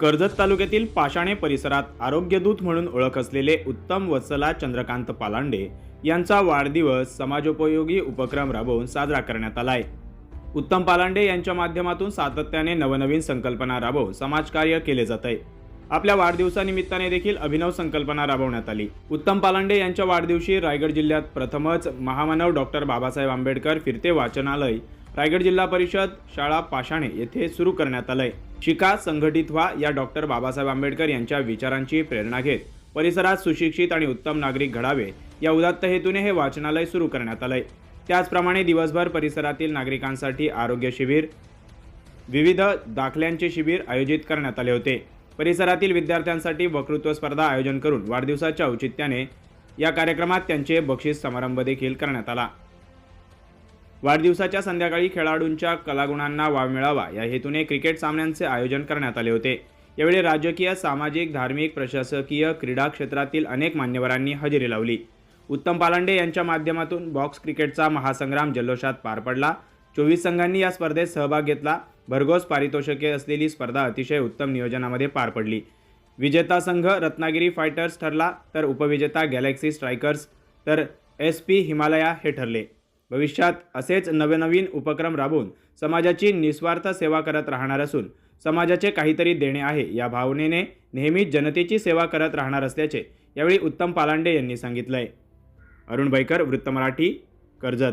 कर्जत तालुक्यातील पाषाणे परिसरात आरोग्यदूत म्हणून ओळख असलेले उत्तम वत्सला चंद्रकांत पालांडे यांचा वाढदिवस समाजोपयोगी उपक्रम राबवून साजरा करण्यात आलाय. उत्तम पालांडे यांच्या माध्यमातून सातत्याने नवनवीन संकल्पना राबवून समाजकार्य केले जात आहे आपल्या वाढदिवसानिमित्ताने देखील अभिनव संकल्पना राबवण्यात आली. उत्तम पालांडे यांच्या वाढदिवशी रायगड जिल्ह्यात प्रथमच महामानव डॉक्टर बाबासाहेब आंबेडकर फिरते वाचनालय रायगड जिल्हा परिषद शाळा पाषाणे येथे सुरू करण्यात आलंय. शिका संघटित व्हा या डॉक्टर बाबासाहेब आंबेडकर यांच्या विचारांची प्रेरणा घेत परिसरात सुशिक्षित आणि उत्तम नागरिक घडावे या उदात्त हेतूने हे वाचनालय सुरू करण्यात आलंय. त्याचप्रमाणे दिवसभर परिसरातील नागरिकांसाठी आरोग्य शिबिर विविध दाखल्यांचे शिबिर आयोजित करण्यात आले होते. परिसरातील विद्यार्थ्यांसाठी वक्तृत्व स्पर्धा आयोजन करून वाढदिवसाच्या औचित्याने या कार्यक्रमात त्यांचे बक्षीस समारंभ देखील करण्यात आला. वाढदिवसाच्या संध्याकाळी खेळाडूंच्या कलागुणांना वाव मिळावा या हेतूने क्रिकेट सामन्यांचे आयोजन करण्यात आले होते. यावेळी राजकीय सामाजिक धार्मिक प्रशासकीय क्रीडा क्षेत्रातील अनेक मान्यवरांनी हजेरी लावली. उत्तम पालांडे यांच्या माध्यमातून बॉक्स क्रिकेटचा महासंग्राम जल्लोषात पार पडला. चोवीस संघांनी या स्पर्धेत सहभाग घेतला. भरघोस पारितोषिके असलेली स्पर्धा अतिशय उत्तम नियोजनामध्ये पार पडली. विजेता संघ रत्नागिरी फायटर्स ठरला तर उपविजेता गॅलेक्सी स्ट्रायकर्स तर एस पी हिमालया हे ठरले. भविष्यात असेच नवनवीन उपक्रम राबवून समाजाची निस्वार्थ सेवा करत राहणार असून समाजाचे काहीतरी देणे आहे या भावनेने नेहमीच जनतेची सेवा करत राहणार असल्याचे यावेळी उत्तम पालांडे यांनी सांगितलंय. अरुण बैकर वृत्त मराठी कर्जत.